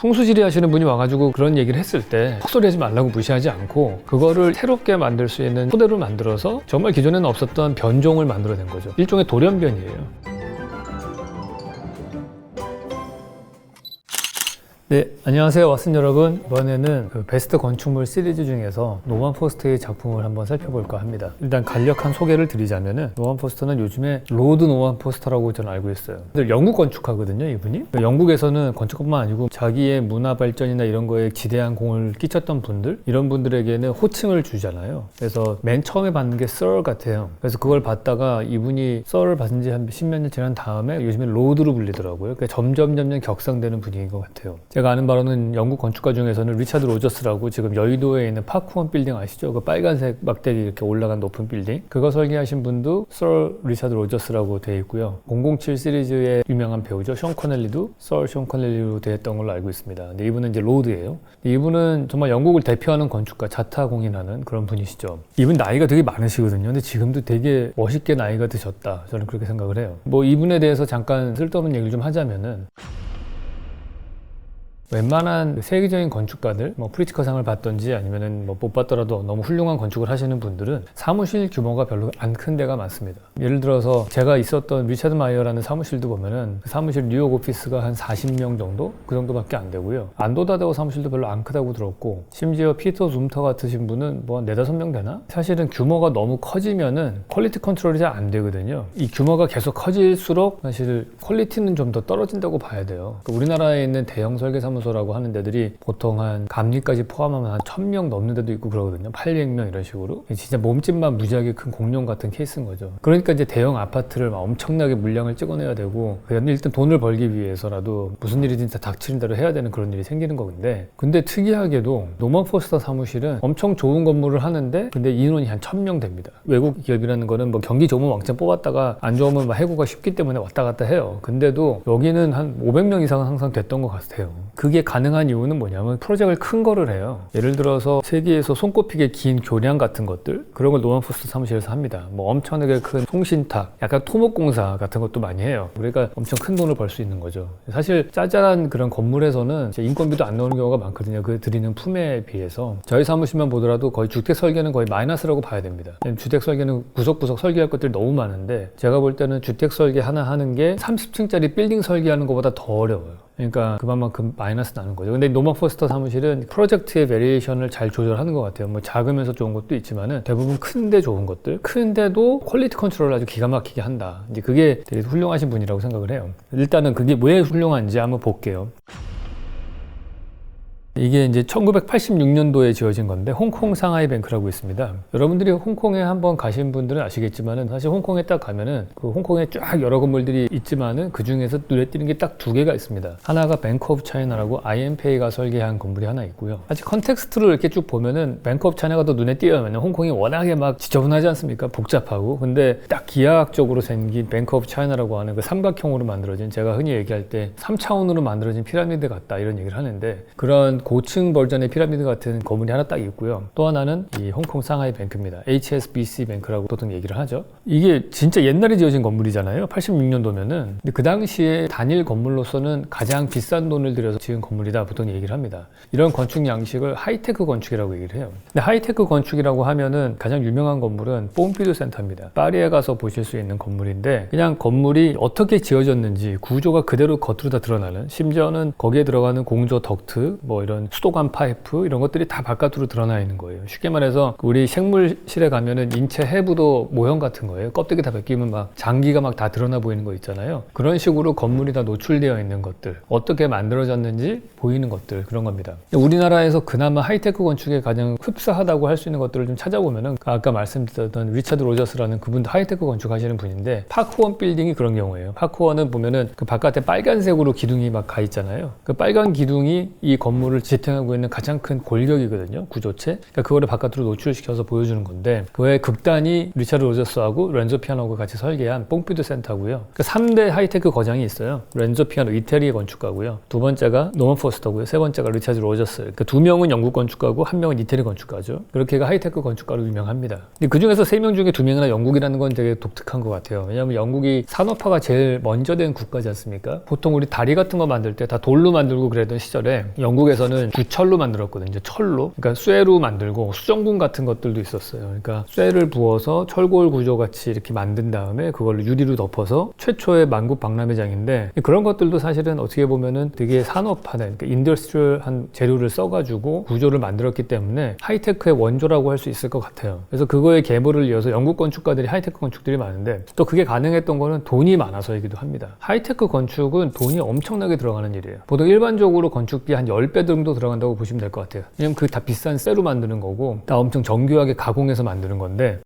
풍수지리 하시는 분이 와가지고 그런 얘기를 했을 때 헛소리 하지 말라고 무시하지 않고 그거를 새롭게 만들 수 있는 토대로 만들어서 정말 기존에는 없었던 변종을 만들어낸 거죠. 일종의 돌연변이에요. 네, 안녕하세요. 왓슨 여러분. 이번에는 그 베스트 건축물 시리즈 중에서 노만 포스트의 작품을 한번 살펴볼까 합니다. 일단 간략한 소개를 드리자면은 노만 포스터는 요즘에 로드 노만 포스터라고 저는 알고 있어요. 영국 건축하거든요, 이분이. 영국에서는 건축뿐만 아니고 자기의 문화 발전이나 이런 거에 지대한 공을 끼쳤던 분들, 이런 분들에게는 호칭을 주잖아요. 그래서 맨 처음에 받는 게 썰 같아요. 그래서 그걸 받다가 이분이 썰을 받은 지 한 십몇 년 지난 다음에 요즘에 로드로 불리더라고요. 그러니까 점점 점점 격상되는 분위기인 것 같아요. 제가 아는 바로는 영국 건축가 중에서는 리차드 로저스라고 지금 여의도에 있는 파크원 빌딩 아시죠? 그 빨간색 막대기 이렇게 올라간 높은 빌딩. 그거 설계하신 분도 썰 리차드 로저스라고 되어 있고요. 007 시리즈의 유명한 배우죠. 션 커넬리도 썰션 커넬리로 되었던 걸로 알고 있습니다. 근데 이분은 이제 로드예요. 이분은 정말 영국을 대표하는 건축가, 자타공인하는 그런 분이시죠. 이분 나이가 되게 많으시거든요. 근데 지금도 되게 멋있게 나이가 드셨다. 저는 그렇게 생각을 해요. 뭐 이분에 대해서 잠깐 쓸데없는 얘기를 좀 하자면은 웬만한 세계적인 건축가들, 뭐 프리츠커상을 받던지 아니면은 뭐 못 받더라도 너무 훌륭한 건축을 하시는 분들은 사무실 규모가 별로 안 큰 데가 많습니다. 예를 들어서 제가 있었던 리차드 마이어라는 사무실도 보면은 그 사무실 뉴욕 오피스가 한 40명 정도 그 정도밖에 안 되고요. 안도다데오 사무실도 별로 안 크다고 들었고 심지어 피터 줌터 같으신 분은 뭐 한 네다섯 명 되나? 사실은 규모가 너무 커지면은 퀄리티 컨트롤이 잘 안 되거든요. 이 규모가 계속 커질수록 사실 퀄리티는 좀 더 떨어진다고 봐야 돼요. 그러니까 우리나라에 있는 대형 설계 사무 소라고 하는 데들이 보통 한 감리까지 포함하면 한 1000명 넘는 데도 있고 그러거든요. 800명 이런 식으로. 진짜 몸집만 무지하게 큰 공룡 같은 케이스인 거죠. 그러니까 이제 대형 아파트를 막 엄청나게 물량을 찍어내야 되고 일단 돈을 벌기 위해서라도 무슨 일이 진짜 닥치는 대로 해야 되는 그런 일이 생기는 건데 근데 특이하게도 노먼 포스터 사무실은 엄청 좋은 건물을 하는데 근데 인원이 한 1000명 됩니다. 외국 기업이라는 거는 뭐 경기 좋으면 왕창 뽑았다가 안 좋으면 막 해고가 쉽기 때문에 왔다 갔다 해요. 근데도 여기는 한 500명 이상은 항상 됐던 것 같아요. 그게 가능한 이유는 뭐냐면 프로젝트를 큰 거를 해요. 예를 들어서 세계에서 손꼽히게 긴 교량 같은 것들 그런 걸 노먼 포스터 사무실에서 합니다. 뭐 엄청나게 큰 통신탑, 약간 토목공사 같은 것도 많이 해요. 그러니까 엄청 큰 돈을 벌 수 있는 거죠. 사실 짜잘한 그런 건물에서는 인건비도 안 나오는 경우가 많거든요. 그 드리는 품에 비해서 저희 사무실만 보더라도 거의 주택 설계는 거의 마이너스라고 봐야 됩니다. 주택 설계는 구석구석 설계할 것들이 너무 많은데 제가 볼 때는 주택 설계 하나 하는 게 30층짜리 빌딩 설계하는 것보다 더 어려워요. 그러니까 그만큼 마이너스 나는 거죠. 근데 노마 포스터 사무실은 프로젝트의 베리에이션을 잘 조절하는 것 같아요. 뭐 작으면서 좋은 것도 있지만은 대부분 큰데 좋은 것들, 큰데도 퀄리티 컨트롤을 아주 기가 막히게 한다. 이제 그게 되게 훌륭하신 분이라고 생각을 해요. 일단은 그게 왜 훌륭한지 한번 볼게요. 이게 이제 1986년도에 지어진 건데 홍콩 상하이 뱅크라고 있습니다. 여러분들이 홍콩에 한번 가신 분들은 아시겠지만은 사실 홍콩에 딱 가면은 그 홍콩에 쫙 여러 건물들이 있지만은 그 중에서 눈에 띄는 게 딱 두 개가 있습니다. 하나가 뱅크 오브 차이나라고 IMPA가 설계한 건물이 하나 있고요. 사실 컨텍스트를 이렇게 쭉 보면은 뱅크 오브 차이나가 더 눈에 띄어요. 왜냐면 홍콩이 워낙에 막 지저분하지 않습니까? 복잡하고. 근데 딱 기하학적으로 생긴 뱅크 오브 차이나라고 하는 그 삼각형으로 만들어진 제가 흔히 얘기할 때 3차원으로 만들어진 피라미드 같다 이런 얘기를 하는데 그런 고층 버전의 피라미드 같은 건물이 하나 딱 있고요. 또 하나는 이 홍콩 상하이 뱅크입니다. HSBC 뱅크라고 보통 얘기를 하죠. 이게 진짜 옛날에 지어진 건물이잖아요. 86년도면은. 근데 그 당시에 단일 건물로서는 가장 비싼 돈을 들여서 지은 건물이다 보통 얘기를 합니다. 이런 건축 양식을 하이테크 건축이라고 얘기를 해요. 근데 하이테크 건축이라고 하면은 가장 유명한 건물은 뽐피두 센터입니다. 파리에 가서 보실 수 있는 건물인데 그냥 건물이 어떻게 지어졌는지 구조가 그대로 겉으로 다 드러나는 심지어는 거기에 들어가는 공조 덕트 뭐 이런 수도관 파이프 이런 것들이 다 바깥으로 드러나 있는 거예요. 쉽게 말해서 우리 생물실에 가면은 인체 해부도 모형 같은 거예요. 껍데기 다 벗기면 막 장기가 막 다 드러나 보이는 거 있잖아요. 그런 식으로 건물이 다 노출되어 있는 것들, 어떻게 만들어졌는지 보이는 것들 그런 겁니다. 우리나라에서 그나마 하이테크 건축에 가장 흡사하다고 할 수 있는 것들을 좀 찾아보면은 아까 말씀드렸던 리차드 로저스라는 그분도 하이테크 건축하시는 분인데 파크원 빌딩이 그런 경우예요. 파크원은 보면은 그 바깥에 빨간색으로 기둥이 막 가 있잖아요. 그 빨간 기둥이 이 건물을 건물을 지탱하고 있는 가장 큰 골격이거든요. 구조체. 그러니까 그거를 바깥으로 노출시켜서 보여주는 건데 그의 극단이 리차드 로저스하고 렌조 피아노가 같이 설계한 뽕피드 센터고요. 그 3대 하이테크 거장이 있어요. 렌조 피아노 이태리 건축가고요. 두 번째가 노먼 포스터고요. 세 번째가 리차드 로저스. 그러니까 두 명은 영국 건축가고 한 명은 이태리 건축가죠. 그렇게가 하이테크 건축가로 유명합니다. 근데 그 중에서 세 명 중에 두 명이나 영국이라는 건 되게 독특한 것 같아요. 왜냐하면 영국이 산업화가 제일 먼저 된 국가지 않습니까? 보통 우리 다리 같은 거 만들 때 다 돌로 만들고 그러던 시절에 영국에서 는 구철로 만들었거든요. 철로. 그러니까 쇠로 만들고 수정군 같은 것들도 있었어요. 그러니까 쇠를 부어서 철골 구조 같이 이렇게 만든 다음에 그걸 유리로 덮어서 최초의 만국 박람회장인데 그런 것들도 사실은 어떻게 보면은 되게 산업화된 그러니까 인더스트리얼한 재료를 써가지고 구조를 만들었기 때문에 하이테크의 원조라고 할 수 있을 것 같아요. 그래서 그거의 계보를 이어서 영국 건축가들이 하이테크 건축들이 많은데 또 그게 가능했던 거는 돈이 많아서이기도 합니다. 하이테크 건축은 돈이 엄청나게 들어가는 일이에요. 보통 일반적으로 건축비 한 10배 정도 들어간다고 보시면 될 것 같아요. 왜냐면 그게 다 비싼 쇠로 만드는 거고 다 엄청 정교하게 가공해서 만드는 건데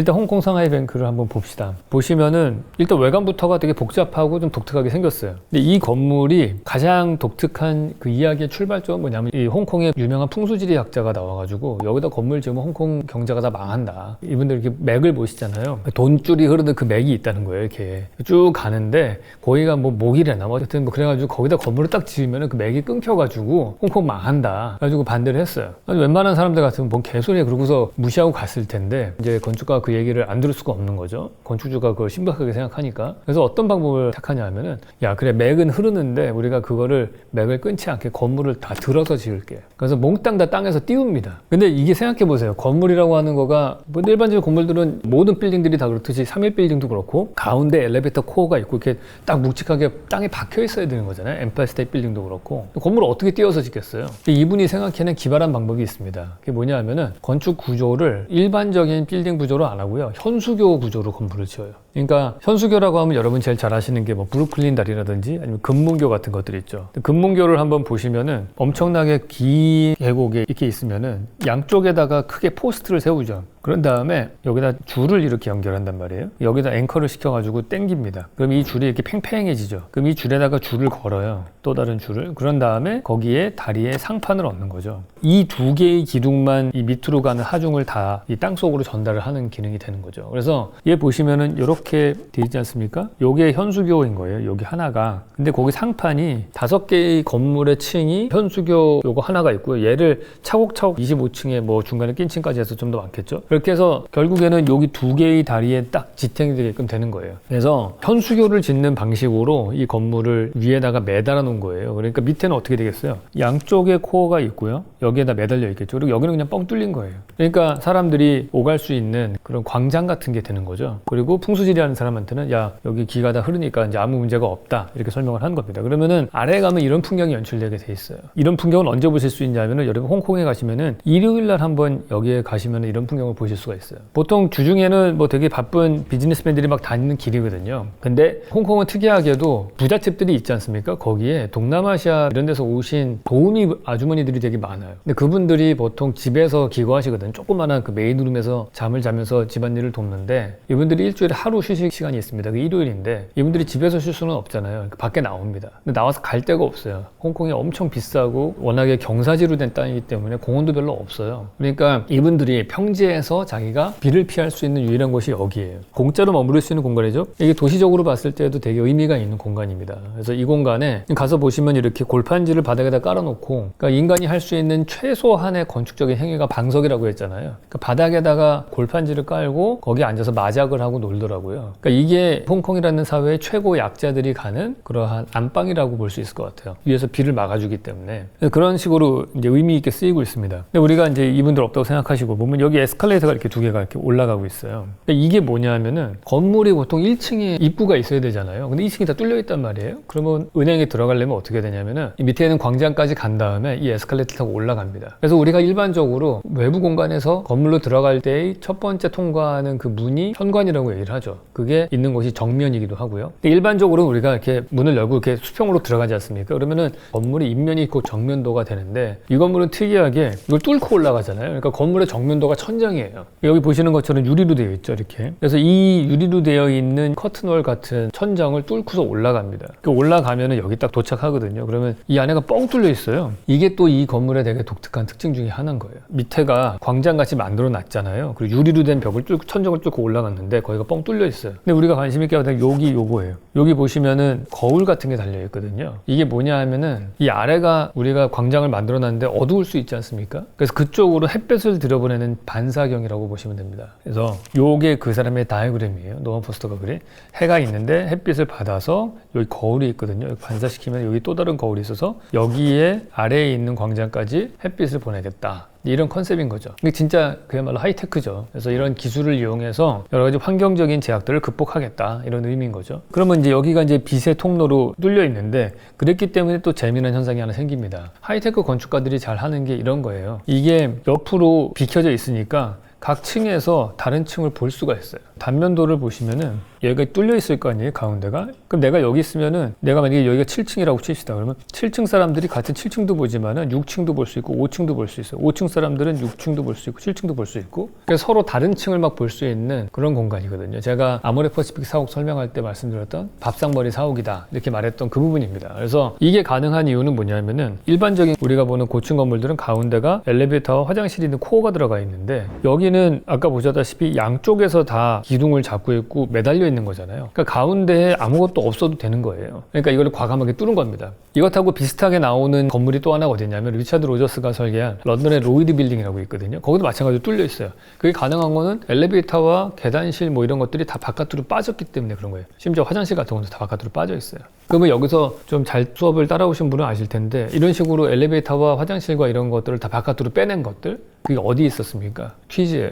일단 홍콩 상하이 뱅크를 한번 봅시다. 보시면은 일단 외관부터가 되게 복잡하고 좀 독특하게 생겼어요. 근데 이 건물이 가장 독특한 그 이야기의 출발점은 뭐냐면 이 홍콩의 유명한 풍수지리 학자가 나와가지고 여기다 건물 지으면 홍콩 경제가 다 망한다. 이분들 이렇게 맥을 보시잖아요. 돈줄이 흐르는 그 맥이 있다는 거예요. 이렇게 쭉 가는데 거기가 뭐 목이래나 뭐 어쨌든 뭐 그래가지고 거기다 건물을 딱 지으면은 그 맥이 끊겨가지고 홍콩 망한다. 그래가지고 반대를 했어요. 웬만한 사람들 같으면 뭔 개소리야 그러고서 무시하고 갔을 텐데 이제 건축가 그 얘기를 안 들을 수가 없는 거죠. 건축주가 그걸 심각하게 생각하니까. 그래서 어떤 방법을 택하냐 하면은 야 그래 맥은 흐르는데 우리가 그거를 맥을 끊지 않게 건물을 다 들어서 지을게. 그래서 몽땅 다 땅에서 띄웁니다. 근데 이게 생각해 보세요. 건물이라고 하는 거가 뭐 일반적인 건물들은 모든 빌딩들이 다 그렇듯이 3일 빌딩도 그렇고 가운데 엘리베이터 코어가 있고 이렇게 딱 묵직하게 땅에 박혀 있어야 되는 거잖아요. 엠파이어 스테이트 빌딩도 그렇고 건물을 어떻게 띄워서 짓겠어요? 이분이 생각해낸 기발한 방법이 있습니다. 그게 뭐냐 하면은 건축 구조를 일반적인 빌딩 구조로 안 하고요. 현수교 구조로 건물을 지어요. 그러니까 현수교라고 하면 여러분 제일 잘 아시는 게 뭐 브루클린 다리라든지 아니면 금문교 같은 것들이 있죠. 금문교를 한번 보시면은 엄청나게 긴 계곡에 이렇게 있으면은 양쪽에다가 크게 포스트를 세우죠. 그런 다음에 여기다 줄을 이렇게 연결한단 말이에요. 여기다 앵커를 시켜가지고 땡깁니다. 그럼 이 줄이 이렇게 팽팽해지죠. 그럼 이 줄에다가 줄을 걸어요. 또 다른 줄을. 그런 다음에 거기에 다리에 상판을 얹는 거죠. 이 두 개의 기둥만 이 밑으로 가는 하중을 다 이 땅 속으로 전달을 하는 기능이 되는 거죠. 그래서 얘 보시면은 이렇게 돼 있지 않습니까? 요게 현수교인 거예요. 여기 하나가. 근데 거기 상판이 다섯 개의 건물의 층이 현수교 요거 하나가 있고요. 얘를 차곡차곡 25층에 뭐 중간에 낀 층까지 해서 좀 더 많겠죠. 그렇게 해서 결국에는 여기 두 개의 다리에 딱 지탱이 되게끔 되는 거예요. 그래서 현수교를 짓는 방식으로 이 건물을 위에다가 매달아 놓은 거예요. 그러니까 밑에는 어떻게 되겠어요? 양쪽에 코어가 있고요. 여기에다 매달려 있겠죠. 그리고 여기는 그냥 뻥 뚫린 거예요. 그러니까 사람들이 오갈 수 있는 그런 광장 같은 게 되는 거죠. 그리고 풍수지 리하는 사람한테는 야 여기 기가 다 흐르니까 이제 아무 문제가 없다 이렇게 설명을 한 겁니다. 그러면은 아래에 가면 이런 풍경이 연출되게 돼 있어요. 이런 풍경은 언제 보실 수 있냐면은 여러분 홍콩에 가시면은 일요일 날 한번 여기에 가시면은 이런 풍경을 보실 수가 있어요. 보통 주중에는 뭐 되게 바쁜 비즈니스맨들이 막 다니는 길이거든요. 근데 홍콩은 특이하게도 부잣집들이 있지 않습니까? 거기에 동남아시아 이런 데서 오신 도우미 아주머니들이 되게 많아요. 근데 그분들이 보통 집에서 기거하시거든요. 조그마한 그 메인 룸에서 잠을 자면서 집안일을 돕는데 이분들이 일주일에 하루 휴식 시간이 있습니다. 그 일요일인데 이분들이 집에서 쉴 수는 없잖아요. 그 밖에 나옵니다. 근데 나와서 갈 데가 없어요. 홍콩이 엄청 비싸고 워낙에 경사지로 된 땅이기 때문에 공원도 별로 없어요. 그러니까 이분들이 평지에서 자기가 비를 피할 수 있는 유일한 곳이 여기예요. 공짜로 머무를 수 있는 공간이죠. 이게 도시적으로 봤을 때도 되게 의미가 있는 공간입니다. 그래서 이 공간에 가서 보시면 이렇게 골판지를 바닥에다 깔아놓고 그러니까 인간이 할 수 있는 최소한의 건축적인 행위가 방석이라고 했잖아요. 그러니까 바닥에다가 골판지를 깔고 거기 앉아서 마작을 하고 놀더라고요. 그러니까 이게 홍콩이라는 사회의 최고 약자들이 가는 그러한 안방이라고 볼 수 있을 것 같아요. 위에서 비를 막아주기 때문에 그런 식으로 이제 의미 있게 쓰이고 있습니다. 근데 우리가 이제 이분들 없다고 생각하시고 보면 여기 에스컬레이터가 이렇게 두 개가 이렇게 올라가고 있어요. 그러니까 이게 뭐냐면은 건물이 보통 1층에 입구가 있어야 되잖아요. 근데 2층이 다 뚫려 있단 말이에요. 그러면 은행에 들어가려면 어떻게 되냐면은 이 밑에 있는 광장까지 간 다음에 이 에스컬레이터 타고 올라갑니다. 그래서 우리가 일반적으로 외부 공간에서 건물로 들어갈 때의 첫 번째 통과하는 그 문이 현관이라고 얘기를 하죠. 그게 있는 곳이 정면이기도 하고요. 일반적으로 우리가 이렇게 문을 열고 이렇게 수평으로 들어가지 않습니까? 그러면은 건물이 입면이 있고 정면도가 되는데 이 건물은 특이하게 이걸 뚫고 올라가잖아요. 그러니까 건물의 정면도가 천장이에요. 여기 보시는 것처럼 유리로 되어 있죠, 이렇게. 그래서 이 유리로 되어 있는 커튼월 같은 천장을 뚫고서 올라갑니다. 그 올라가면은 여기 딱 도착하거든요. 그러면 이 안에가 뻥 뚫려 있어요. 이게 또 이 건물의 되게 독특한 특징 중에 하나인 거예요. 밑에가 광장같이 만들어 놨잖아요. 그리고 유리로 된 벽을 뚫고 천정을 뚫고 올라갔는데 거기가 뻥 뚫려 있어요. 근데 우리가 관심 있게 보다 여기 요거예요. 여기 보시면은 거울 같은 게 달려 있거든요. 이게 뭐냐 하면은 이 아래가 우리가 광장을 만들어 놨는데 어두울 수 있지 않습니까? 그래서 그쪽으로 햇볕을 들여보내는 반사경이라고 보시면 됩니다. 그래서 요게 그 사람의 다이그램이에요. 노먼 포스터가 그래. 해가 있는데 햇빛을 받아서 여기 거울이 있거든요. 여기 반사시키면 여기 또 다른 거울이 있어서 여기에 아래에 있는 광장까지 햇빛을 보내겠다. 이런 컨셉인 거죠. 이게 진짜 그야말로 하이테크죠. 그래서 이런 기술을 이용해서 여러 가지 환경적인 제약들을 극복하겠다. 이런 의미인 거죠. 그러면 이제 여기가 이제 빛의 통로로 뚫려 있는데 그랬기 때문에 또 재미난 현상이 하나 생깁니다. 하이테크 건축가들이 잘 하는 게 이런 거예요. 이게 옆으로 비켜져 있으니까 각 층에서 다른 층을 볼 수가 있어요. 단면도를 보시면은 얘가 뚫려 있을 거 아니에요, 가운데가? 그럼 내가 여기 있으면은 내가 만약에 여기가 7층이라고 칩시다. 그러면 7층 사람들이 같은 7층도 보지만은 6층도 볼 수 있고 5층도 볼 수 있어요. 5층 사람들은 6층도 볼 수 있고 7층도 볼 수 있고 그래서 서로 다른 층을 막 볼 수 있는 그런 공간이거든요. 제가 아모레 퍼시픽 사옥 설명할 때 말씀드렸던 밥상머리 사옥이다 이렇게 말했던 그 부분입니다. 그래서 이게 가능한 이유는 뭐냐면은 일반적인 우리가 보는 고층 건물들은 가운데가 엘리베이터와 화장실이 있는 코어가 들어가 있는데 여기는 아까 보셨다시피 양쪽에서 다 기둥을 잡고 있고 매달려 있는 거잖아요. 그러니까 가운데에 아무것도 없어도 되는 거예요. 그러니까 이걸 과감하게 뚫은 겁니다. 이것하고 비슷하게 나오는 건물이 또 하나가 어디냐면 리차드 로저스가 설계한 런던의 로이드 빌딩이라고 있거든요. 거기도 마찬가지로 뚫려 있어요. 그게 가능한 거는 엘리베이터와 계단실 뭐 이런 것들이 다 바깥으로 빠졌기 때문에 그런 거예요. 심지어 화장실 같은 것도 다 바깥으로 빠져 있어요. 그러면 여기서 좀 잘 수업을 따라오신 분은 아실 텐데 이런 식으로 엘리베이터와 화장실과 이런 것들을 다 바깥으로 빼낸 것들 그게 어디 있었습니까? 퀴즈예요.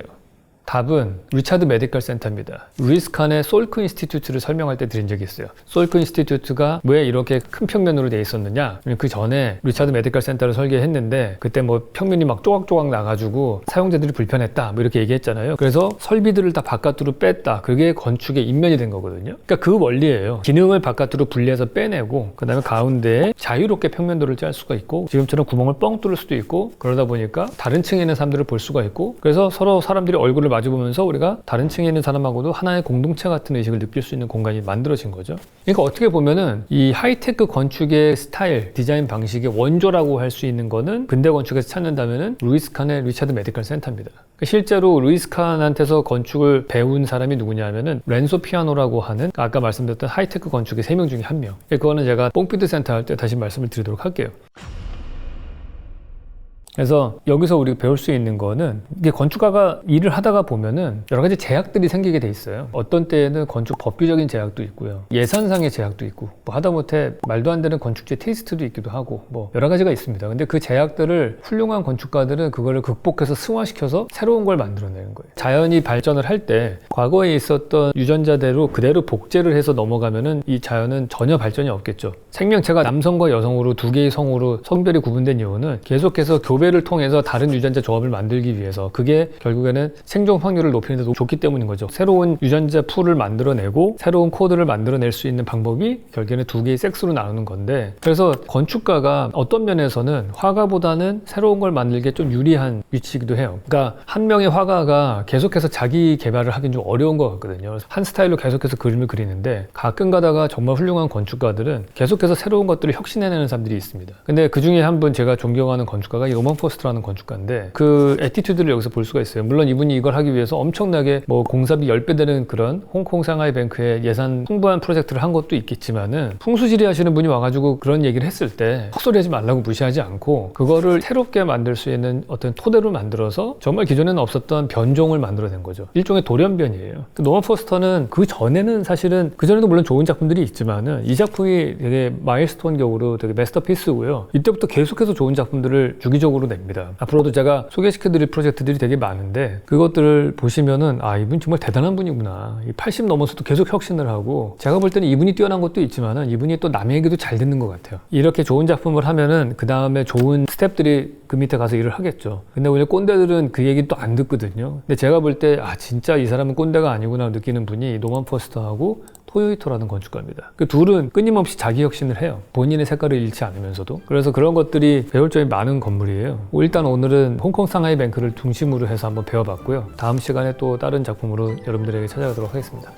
답은 리차드 메디컬 센터입니다. 루이스 칸의 솔크 인스티튜트를 설명할 때 드린 적이 있어요. 솔크 인스티튜트가 왜 이렇게 큰 평면으로 돼 있었느냐? 그 전에 리차드 메디컬 센터를 설계했는데 그때 뭐 평면이 막 조각조각 나가지고 사용자들이 불편했다 뭐 이렇게 얘기했잖아요. 그래서 설비들을 다 바깥으로 뺐다. 그게 건축의 인면이 된 거거든요. 그러니까 그 원리예요. 기능을 바깥으로 분리해서 빼내고 그다음에 가운데에 자유롭게 평면도를 짤 수가 있고 지금처럼 구멍을 뻥 뚫을 수도 있고 그러다 보니까 다른 층에 있는 사람들을 볼 수가 있고 그래서 서로 사람들이 얼굴을 마주보면서 우리가 다른 층에 있는 사람하고도 하나의 공동체 같은 의식을 느낄 수 있는 공간이 만들어진 거죠. 그러니까 어떻게 보면은 이 하이테크 건축의 스타일, 디자인 방식의 원조라고 할 수 있는 거는 근대 건축에서 찾는다면은 루이스 칸의 리차드 메디컬 센터입니다. 그러니까 실제로 루이스 칸한테서 건축을 배운 사람이 누구냐면은 렌소 피아노라고 하는 아까 말씀드렸던 하이테크 건축의 세 명 중에 한 명. 그거는 제가 뽕피드 센터 할 때 다시 말씀을 드리도록 할게요. 그래서 여기서 우리가 배울 수 있는 거는 이게 건축가가 일을 하다가 보면은 여러 가지 제약들이 생기게 돼 있어요. 어떤 때에는 건축 법규적인 제약도 있고요. 예산상의 제약도 있고 뭐 하다못해 말도 안 되는 건축재 테이스트도 있기도 하고 뭐 여러 가지가 있습니다. 근데 그 제약들을 훌륭한 건축가들은 그거를 극복해서 승화시켜서 새로운 걸 만들어내는 거예요. 자연이 발전을 할 때 과거에 있었던 유전자대로 그대로 복제를 해서 넘어가면은 이 자연은 전혀 발전이 없겠죠. 생명체가 남성과 여성으로 두 개의 성으로 성별이 구분된 이유는 계속해서 교배 를 통해서 다른 유전자 조합을 만들기 위해서 그게 결국에는 생존 확률을 높이는 데 좋기 때문인 거죠. 새로운 유전자 풀을 만들어내고 새로운 코드를 만들어낼 수 있는 방법이 결국에는 두 개의 섹스로 나누는 건데 그래서 건축가가 어떤 면에서는 화가보다는 새로운 걸 만들기에 좀 유리한 위치이기도 해요. 그러니까 한 명의 화가가 계속해서 자기 개발을 하긴 좀 어려운 것 같거든요. 한 스타일로 계속해서 그림을 그리는데 가끔 가다가 정말 훌륭한 건축가들은 계속해서 새로운 것들을 혁신해내는 사람들이 있습니다. 근데 그 중에 한 분 제가 존경하는 건축가가 이 로먼 포스트라는 건축가인데 그 에티튜드를 여기서 볼 수가 있어요. 물론 이분이 이걸 하기 위해서 엄청나게 뭐 공사비 10배 되는 그런 홍콩 상하이 뱅크의 예산 풍부한 프로젝트를 한 것도 있겠지만은 풍수지리 하시는 분이 와가지고 그런 얘기를 했을 때 헛소리 하지 말라고 무시하지 않고 그거를 새롭게 만들 수 있는 어떤 토대로 만들어서 정말 기존에는 없었던 변종을 만들어낸 거죠. 일종의 돌연변이에요. 그 노먼 포스터는 그 전에는 사실은 그 전에도 물론 좋은 작품들이 있지만은 이 작품이 되게 마일스톤 격으로 되게 메스터피스고요. 이때부터 계속해서 좋은 작품들을 주기적으로 전속으로 냅니다. 앞으로도 제가 소개시켜드릴 프로젝트들이 되게 많은데 그것들을 보시면은 아 이분 정말 대단한 분이구나. 이80 넘어서도 계속 혁신을 하고 제가 볼 때는 이분이 뛰어난 것도 있지만은 이분이 또 남의 얘기도 잘 듣는 것 같아요. 이렇게 좋은 작품을 하면은 그 다음에 좋은 스탭들이 그 밑에 가서 일을 하겠죠. 근데 오히려 꼰대들은 그 얘기 또 안 듣거든요. 근데 제가 볼 때 아 진짜 이 사람은 꼰대가 아니구나 느끼는 분이 노만 포스터하고 토요이토라는 건축가입니다. 그 둘은 끊임없이 자기 혁신을 해요. 본인의 색깔을 잃지 않으면서도. 그래서 그런 것들이 배울 점이 많은 건물이에요. 뭐 일단 오늘은 홍콩 상하이 뱅크를 중심으로 해서 한번 배워봤고요. 다음 시간에 또 다른 작품으로 여러분들에게 찾아가도록 하겠습니다.